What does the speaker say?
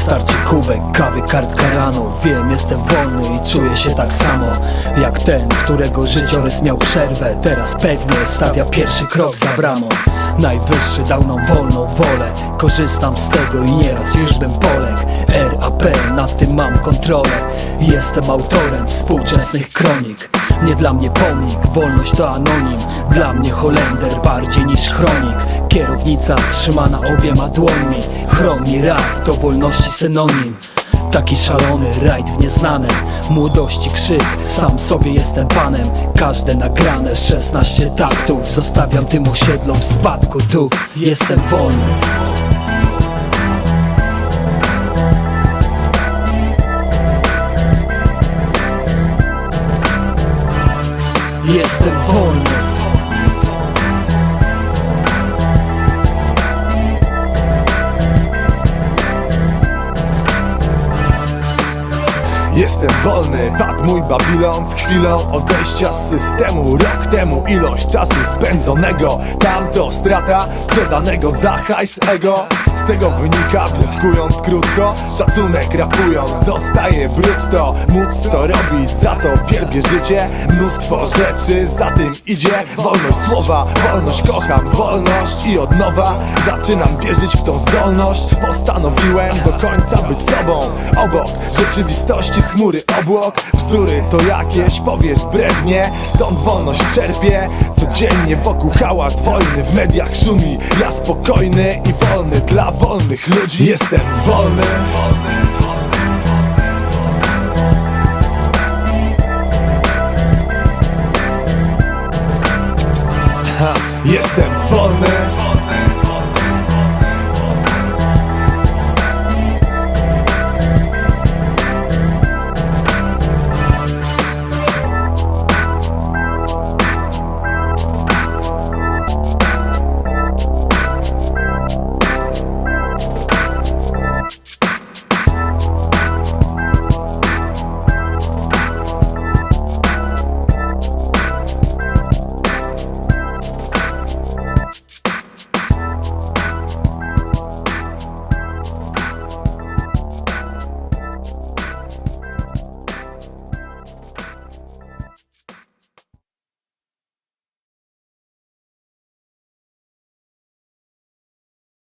wystarczy kubek kawy, kartka rano Wiem, jestem wolny i czuję się tak samo Jak ten, którego życiorys miał przerwę. Teraz pewnie stawia pierwszy krok za bramą. Najwyższy dał nam wolną wolę. Korzystam z tego i nieraz już bym poległ. RAP, nad tym mam kontrolę. Jestem autorem współczesnych kronik nie dla mnie pomnik, wolność to anonim. Dla mnie Holender bardziej niż chronik. Kierownica trzymana obiema dłońmi. Chroni rap to wolności synonim. Taki szalony rajd w nieznane Młodości krzyk, sam sobie jestem panem. Każde nagrane 16 taktów Zostawiam tym osiedlom w spadku tu Jestem wolny Jestem wolny Jestem wolny, padł mój Babilon z chwilą odejścia z systemu. Rok temu ilość czasu spędzonego Tam to strata sprzedanego za hajs ego. Z tego wynika, wnioskując krótko Szacunek rapując, dostaję brutto Móc to robić, za to wielkie życie. Mnóstwo rzeczy za tym idzie. Wolność słowa, wolność kocham, wolność i od nowa Zaczynam wierzyć w tą zdolność. Postanowiłem do końca być sobą Obok rzeczywistości chmury obłok Bzdury to jakieś, powiesz brednie. Stąd wolność czerpię Codziennie wokół hałas wojny W mediach szumi. Ja spokojny i wolny dla wolnych ludzi. Jestem wolny. Ha, Jestem wolny